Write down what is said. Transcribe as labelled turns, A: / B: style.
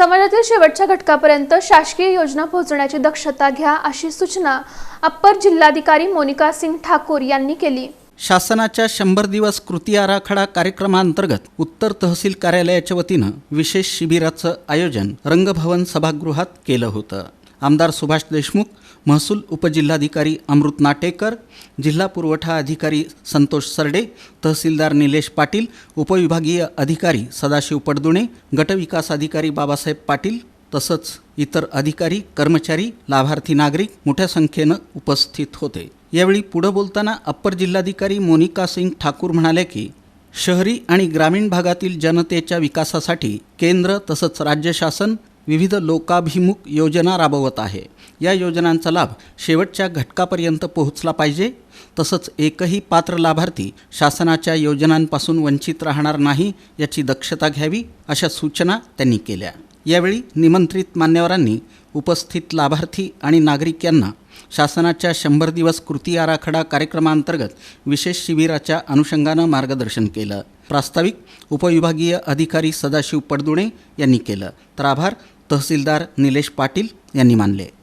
A: समाजातील शेवटच्या घटकापर्यंत शासकीय योजना पोहोचवण्याची दक्षता घ्या अशी सूचना अप्पर जिल्हाधिकारी मोनिका सिंग ठाकूर यांनी केली.
B: शासनाच्या शंभर दिवस कृती आराखडा कार्यक्रमांतर्गत उत्तर तहसील कार्यालयाच्या वतीनं विशेष शिबिराचं आयोजन रंगभवन सभागृहात केलं होतं. आमदार सुभाष देशमुख महसूल उपजिल्हाधिकारी अमृत नाटेकर जिल्हा पुरवठा अधिकारी संतोष सरडे तहसीलदार निलेश पाटील उपविभागीय अधिकारी सदाशिव पडदुणे गटविकास अधिकारी बाबासाहेब पाटील तसंच इतर अधिकारी कर्मचारी लाभार्थी नागरिक मोठ्या संख्येनं उपस्थित होते. यावेळी पुढं बोलताना अप्पर जिल्हाधिकारी मोनिका सिंग ठाकूर म्हणाले की शहरी आणि ग्रामीण भागातील जनतेच्या विकासासाठी केंद्र तसंच राज्य शासन विविध लोकाभिमुख योजना राबवत आहे. या योजनांचा लाभ शेवटच्या घटकापर्यंत पोहोचला पाहिजे. तसंच एकही पात्र लाभार्थी शासनाच्या योजनांपासून वंचित राहणार नाही याची दक्षता घ्यावी अशा सूचना त्यांनी केल्या. यावेळी निमंत्रित मान्यवरांनी उपस्थित लाभार्थी आणि नागरिक यांना शासनाच्या शंभर दिवस कृती आराखडा कार्यक्रमांतर्गत विशेष शिबिराच्या अनुषंगानं मार्गदर्शन केलं. प्रास्ताविक उपविभागीय अधिकारी सदाशिव पडदुणे यांनी केलं. तर आभार. तहसीलदार निलेश पाटील यांनी मानले.